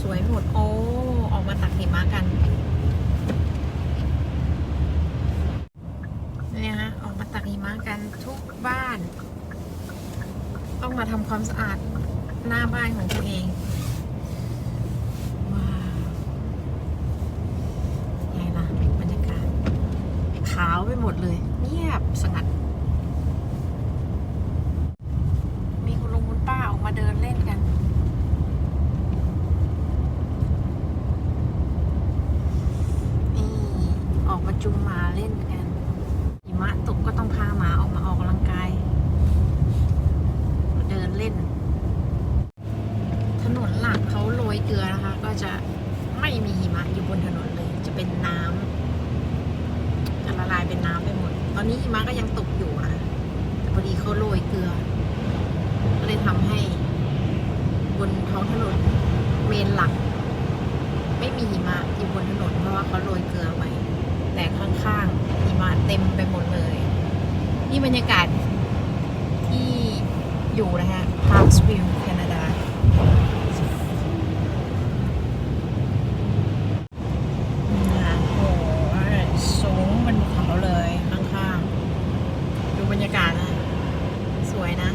สวยหมด โอ้ ออกมาตักหิมะกันเนี่ยฮะ ออกมาตักหิมะกันทุกบ้าน ต้องมาทำความสะอาดหน้าบ้านของตัวเองว้าวไงล่ะบรรยากาศขาวไปหมดเลย เงียบสงัด มีคุณลุงคุณป้าออกมาเดินเล่นกัน นี่ ออก มาจุงมาเล่นกันหิมะตกก็ต้องพาหมาออกมาออกกำลังกาย เดินเล่น ถนนหลักเขาโรยเกลือนะคะ ก็จะไม่มีหิมะอยู่บนถนนเลย จะเป็นน้ำจะละลายเป็นน้ำไปหมด ตอนนี้หิมะก็ยังตกอยู่นะแต่พอดีเขาโรยเกลือ ก็เลยทำให้บนท้องถนนเมนหลัก ไม่มีหิมะอยู่บนถนนเพราะว่าเขาโรยเกลือไว้ แต่ข้างๆหิมะเต็มไปหมดเลย นี่บรรยากาศที่อยู่นะฮะ Parksville แคนาดาโอ้โหสูงบนภูเขาเลยข้างๆ ดูบรรยากาศนะสวยนะ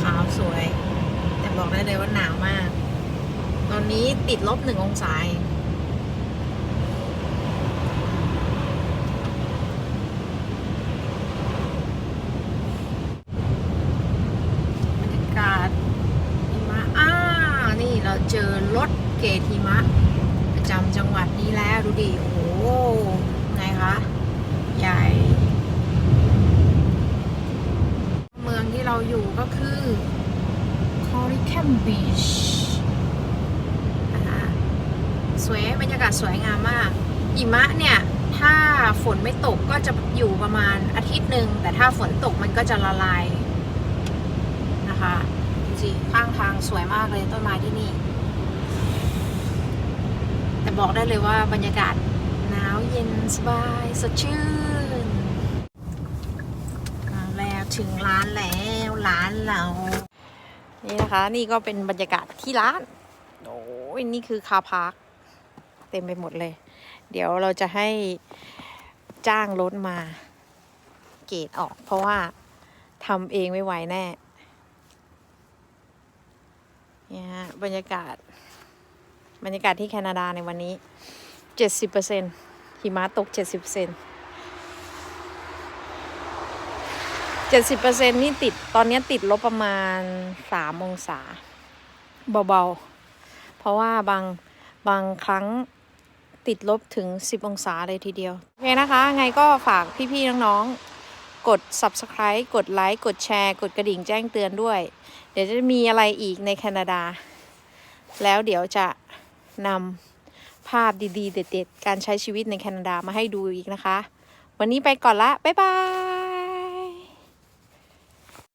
ขาวสวย แต่บอกได้เลยว่าหนาวมาก ตอนนี้ติดลบหนึ่งองศาเองบรรยากาศหิมะอ่านี่เราเจอ รถเกตหิมะประจำจังหวัดนี้แล้วดูดิโอ้โหไงคะใหญ่ เมืองที่เราอยู่ก็คือ c o r i c a m Beach นะคะสวยบรรยากาศสวยงามมาก หิมะเนี่ย ถ้าฝนไม่ตกก็จะอยู่ประมาณอาทิตย์หนึ่งแต่ถ้าฝนตกมันก็จะละลายนะคะดูสิข้างทางสวยมากเลยต้นไม้ที่นี่ แต่บอกได้เลยว่าบรรยากาศหนาวเย็นสบายสดชื่นแล้วถึงร้านแล้วร้านเรานี่นะคะนี่ก็เป็นบรรยากาศที่ร้าน โอ้ยนี่คือคาพาร์คเต็มไปหมดเลย เดี๋ยวเราจะให้จ้างรถมา เกตออก เพราะว่าทำเองไม่ไหวแน่เนี่ยฮะบรรยากาศ บรรยากาศที่แคนาดาในวันนี้ 70%หิมะตก 70% 70%นี่ติดตอนนี้ติดลบประมาณ 3 องศา เบาๆ เพราะว่าบางบางครั้งติดลบถึง 10 องศาเลยทีเดียว โอเคนะคะ ไงก็ฝากพี่ ๆ น้อง ๆ กด subscribe กดไลค์ กดแชร์ กดกระดิ่งแจ้งเตือนด้วย เดี๋ยวจะมีอะไรอีกในแคนาดา แล้วเดี๋ยวจะ นำภาพดีๆ เด็ดๆ การใช้ชีวิตในแคนาดามาให้ดูอีกนะคะ วันนี้ไปก่อนละ บ๊ายบาย